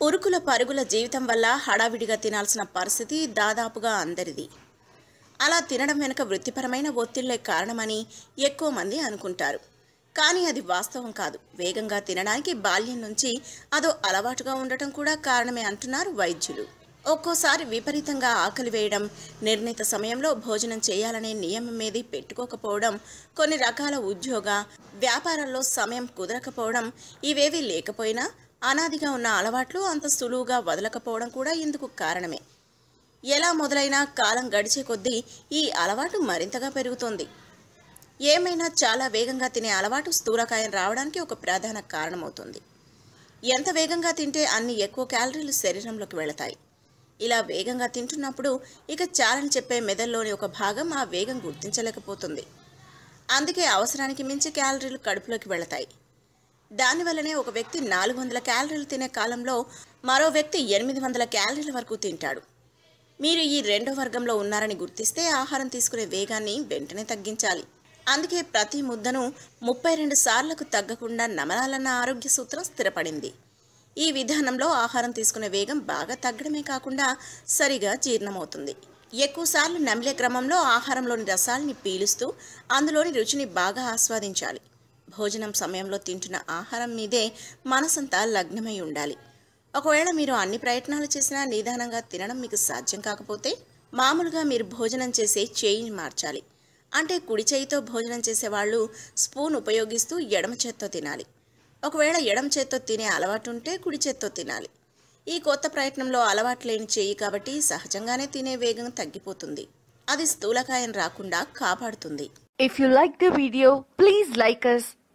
ఉరుకుల పరుగుల జీవితం వల్ల హడావిడిగా తినాల్సిన పరిస్థితి దాదాపుగా అందరిది. అలా తినడం వెనుక వృత్తిపరమైన ఒత్తిళ్ళే కారణమని ఎక్కువ మంది అనుకుంటారు. కానీ అది వాస్తవం కాదు. వేగంగా తినడానికి బాల్యం నుంచి అదో అలవాటుగా ఉండటం కూడా కారణమే అంటున్నారు వైద్యులు. ఒక్కోసారి విపరీతంగా ఆకలి వేయడం నిర్ణీత సమయంలో భోజనం చేయాలనే నియమం ఏది పెట్టుకోకపోవడం కొన్ని రకాల ఉద్యోగ వ్యాపారాల్లో సమయం కుదరకపోవడం ఇవేవీ లేకపోయినా అనాదిగా ఉన్న అలవాట్లు అంత సులువుగా వదలకపోవడం కూడా ఇందుకు కారణమే. ఎలా మొదలైనా కాలం గడిచే కొద్దీ ఈ అలవాటు మరింతగా పెరుగుతోంది. ఏమైనా చాలా వేగంగా తినే అలవాటు స్థూలకాయం రావడానికి ఒక ప్రధాన కారణమవుతుంది. ఎంత వేగంగా తింటే అన్ని ఎక్కువ క్యాలరీలు శరీరంలోకి వెళతాయి. ఇలా వేగంగా తింటున్నప్పుడు ఇక చాలని చెప్పే మెదల్లోని ఒక భాగం ఆ వేగం గుర్తించలేకపోతుంది. అందుకే అవసరానికి మించి క్యాలరీలు కడుపులోకి వెళతాయి. దానివల్లనే ఒక వ్యక్తి నాలుగు వందల క్యాలరీలు తినే కాలంలో మరో వ్యక్తి ఎనిమిది వందల క్యాలరీల వరకు తింటాడు. మీరు ఈ రెండో వర్గంలో ఉన్నారని గుర్తిస్తే ఆహారం తీసుకునే వేగాన్ని వెంటనే తగ్గించాలి. అందుకే ప్రతి ముద్దను ముప్పై రెండు సార్లకు తగ్గకుండా నమలాలన్న ఆరోగ్య సూత్రం స్థిరపడింది. ఈ విధానంలో ఆహారం తీసుకునే వేగం బాగా తగ్గడమే కాకుండా సరిగా జీర్ణమవుతుంది. ఎక్కువసార్లు నమిలే క్రమంలో ఆహారంలోని రసాల్ని పీలుస్తూ అందులోని రుచిని బాగా ఆస్వాదించాలి. భోజనం సమయంలో తింటున్న ఆహారం మీదే మనసంతా లగ్నమై ఉండాలి. ఒకవేళ మీరు అన్ని ప్రయత్నాలు చేసినా నిదానంగా తినడం మీకు సాధ్యం కాకపోతే మామూలుగా మీరు భోజనం చేసే చేయిని మార్చాలి. అంటే కుడి చేయితో భోజనం చేసేవాళ్ళు స్పూన్ ఉపయోగిస్తూ ఎడమ చేత్తో తినాలి. ఒకవేళ ఎడమ చేత్తో తినే అలవాటు ఉంటే కుడి చేత్తో తినాలి. ఈ కొత్త ప్రయత్నంలో అలవాటు లేని చేయి కాబట్టి సహజంగానే తినే వేగం తగ్గిపోతుంది. అది స్థూలకాయం రాకుండా కాపాడుతుంది. If you like the video please like us